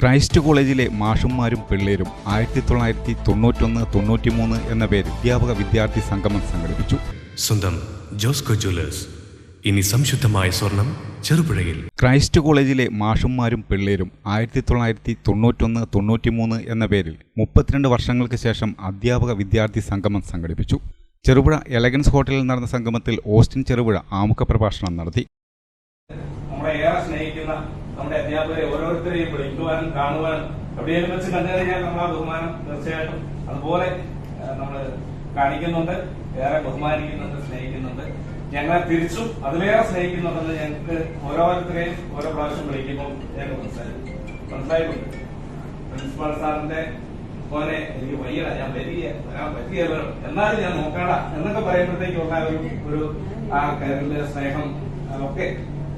Christ കോളേജിലെ മാഷന്മാരും പിള്ളേരും ആയിരത്തി തൊള്ളായിരത്തി തൊണ്ണൂറ്റൊന്ന് തൊണ്ണൂറ്റിമൂന്ന് എന്ന പേര് അധ്യാപക വിദ്യാർത്ഥി സംഗമം സംഘടിപ്പിച്ചു. സ്വന്തം ജോസ്കോ ജ്വല്ലേഴ്സ്. ഇനി സംശുദ്ധമായ സ്വർണം ചെറുപുഴയിൽ. ക്രൈസ്റ്റ് കോളേജിലെ മാഷന്മാരും പിള്ളേരും ആയിരത്തി തൊള്ളായിരത്തി തൊണ്ണൂറ്റൊന്ന് തൊണ്ണൂറ്റിമൂന്ന് എന്ന പേരിൽ മുപ്പത്തിരണ്ട് വർഷങ്ങൾക്ക് ശേഷം അധ്യാപക വിദ്യാർത്ഥി സംഗമം സംഘടിപ്പിച്ചു. ചെറുപുഴ എലഗൻസ് ഹോട്ടലിൽ നടന്ന സംഗമത്തിൽ ഓസ്റ്റിൻ ചെറുപുഴ ആമുഖ പ്രഭാഷണം നടത്തി. നമ്മളെ ഏറെ സ്നേഹിക്കുന്ന നമ്മുടെ അധ്യാപകരെ ഓരോരുത്തരെയും വിളിക്കുവാനും കാണുവാനും എവിടെയെങ്കിലും വെച്ച് കണ്ടു കഴിഞ്ഞാൽ നമ്മൾ ആ ബഹുമാനം തീർച്ചയായിട്ടും അതുപോലെ നമ്മൾ കാണിക്കുന്നുണ്ട് ഏറെ ബഹുമാനിക്കുന്നുണ്ട് സ്നേഹിക്കുന്നുണ്ട്. ഞങ്ങളെ തിരിച്ചും അതിലേറെ സ്നേഹിക്കുന്നുണ്ടെന്ന് ഞങ്ങൾക്ക് ഓരോരുത്തരെയും ഓരോ പ്രാവശ്യം വിളിക്കുമ്പോൾ ഞങ്ങൾ മനസ്സിലായി. മനസ്സിലായിട്ടുണ്ട്? പ്രിൻസിപ്പാൾ സാറിന്റെ പോലെ എനിക്ക് വയ്യട ഞാൻ വരിക വരാൻ പറ്റിയല്ലോ എന്നാലും ഞാൻ നോക്കാടാ എന്നൊക്കെ പറയുമ്പോഴത്തേക്കുള്ള ഒരു ഒരു ആ കരുതൽ സ്നേഹം ഒക്കെ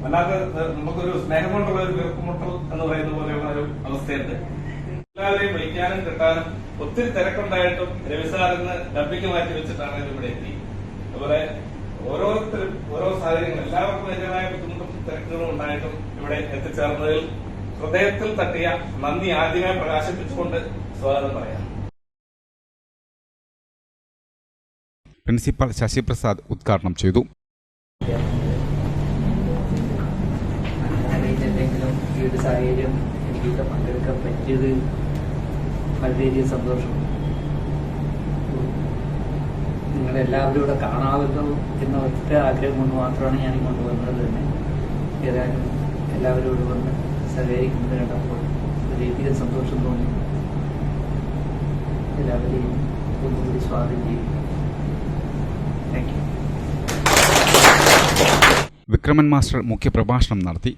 വല്ലാത്ത നമുക്കൊരു സ്നേഹം കൊണ്ടുള്ള ഒരു വീർപ്പുമുട്ടൽ എന്ന് പറയുന്ന പോലെയുള്ള ഒരു അവസ്ഥയുണ്ട്. എല്ലാവരെയും വിളിക്കാനും കിട്ടാനും ഒത്തിരി തിരക്കുണ്ടായിട്ടും രവിസാറിന്ന് ഡബ്ബിക്ക് മാറ്റി വെച്ചിട്ടാണ് ഇവിടെ എത്തി. അതുപോലെ ഓരോരുത്തരും ഓരോ സാഹചര്യങ്ങൾ എല്ലാവർക്കും അതിന്റെതായ ബുദ്ധിമുട്ടും തിരക്കുകളും ഉണ്ടായിട്ടും ഇവിടെ എത്തിച്ചേർന്നതിൽ ഹൃദയത്തിൽ തട്ടിയ നന്ദി ആദ്യമേ പ്രകാശിപ്പിച്ചുകൊണ്ട് സ്വാഗതം പറയാം. പ്രിൻസിപ്പൽ ശശിപ്രസാദ് ഉദ്ഘാടനം ചെയ്തു. സാഹചര്യം എനിക്കിവിടെ പങ്കെടുക്കാൻ പറ്റിയത് വളരെയധികം സന്തോഷം. നിങ്ങളെല്ലാവരും ഇവിടെ കാണാമല്ലോ എന്ന ഒറ്റ ആഗ്രഹം കൊണ്ട് മാത്രമാണ് ഞാൻ ഇങ്ങോട്ട് വന്നത് തന്നെ. ഏതായാലും എല്ലാവരും ഇവിടെ വന്ന് സഹകരിക്കുന്നത് കണ്ടപ്പോൾ വളരെയധികം സന്തോഷം തോന്നി. എല്ലാവരെയും ഒന്നുകൂടി സ്വാഗതം ചെയ്യും താങ്ക് യു വിക്രമൻ മാസ്റ്റർ മുഖ്യപ്രഭാഷണം നടത്തി.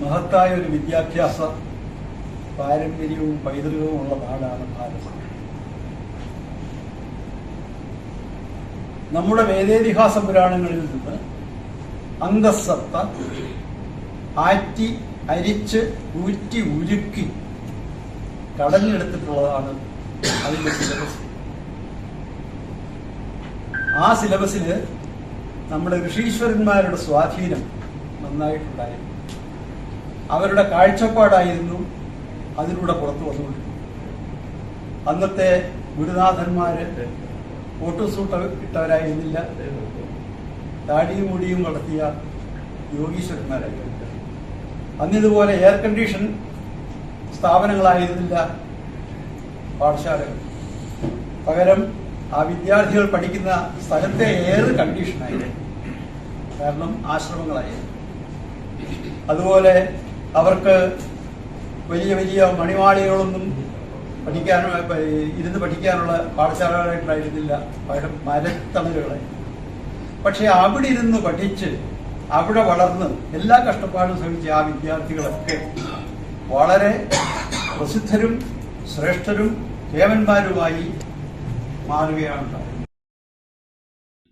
മഹത്തായ ഒരു വിദ്യാഭ്യാസ പാരമ്പര്യവും പൈതൃകവും ഉള്ള നാടാണ് ഭാരതം. നമ്മുടെ വേദേതിഹാസ പുരാണങ്ങളിൽ നിന്ന് അന്തസ്സത്ത ആറ്റി അരിച്ച് ഊറ്റി ഉരുക്കി കടഞ്ഞെടുത്തിട്ടുള്ളതാണ് അതിന്റെ സിലബസ് ആ സിലബസിൽ നമ്മുടെ ഋഷീശ്വരന്മാരുടെ സ്വാധീനം നന്നായിട്ടുണ്ടായിരുന്നു. അവരുടെ കാഴ്ചപ്പാടായിരുന്നു അതിലൂടെ പുറത്തു വന്നുകൊണ്ടിരുന്നത്. അന്നത്തെ ഗുരുനാഥന്മാര് ഫോട്ടോസൂട്ട് ഇട്ടവരായിരുന്നില്ല. താടിയും മുടിയും വളർത്തിയ യോഗീശ്വരന്മാരായിരുന്നു. അന്നിതുപോലെ എയർ കണ്ടീഷൻ സ്ഥാപനങ്ങളായിരുന്നില്ല പാഠശാലകൾ. പകരം ആ വിദ്യാർത്ഥികൾ പഠിക്കുന്ന സ്ഥലത്തെ എയർ കണ്ടീഷനായിരുന്നു കാരണം ആശ്രമങ്ങളായി. അതുപോലെ അവർക്ക് വലിയ വലിയ മണിമാളികളൊന്നും പഠിക്കാൻ ഇരുന്ന് പഠിക്കാനുള്ള പാഠശാലകളായിട്ടുണ്ടായിരുന്നില്ല പകരം മരത്തണലുകളായി. പക്ഷെ അവിടെ ഇരുന്ന് പഠിച്ച് അവിടെ വളർന്ന് എല്ലാ കഷ്ടപ്പാടും സഹിച്ച ആ വിദ്യാർത്ഥികളൊക്കെ വളരെ പ്രസിദ്ധരും ശ്രേഷ്ഠരും കേവന്മാരുമായി മാറുകയാണ്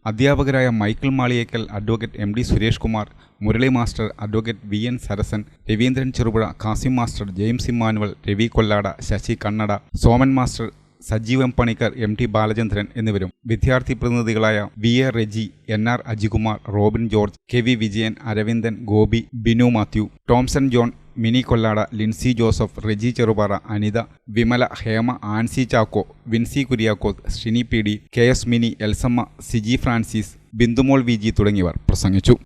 അധ്യാപകരായ Michael Maliyekkal advocate M D Suresh Kumar Murali master advocate V N Sarasan Raveendran Cherupuzha Kasim master James Emmanuel Ravi Kollada Sasi Kannada Soman master സജീവം പണിക്കർ എം ടി ബാലചന്ദ്രൻ എന്നിവരും. വിദ്യാർത്ഥി പ്രതിനിധികളായ V A Reji N R Ajikumar Robin George K V Vijayan Aravindan Gopi Binu Mathew Tomson John Mini Kollada Lincy Joseph Reji Cherupara Anitha Vimala Hema Ancy Chacko Vincy Kuriakose Shini P D K S Mini Elsamma Siji Francis Bindumol V G തുടങ്ങിയവർ പ്രസംഗിച്ചു.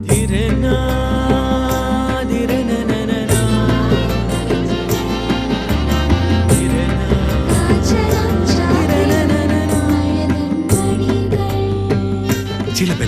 ചില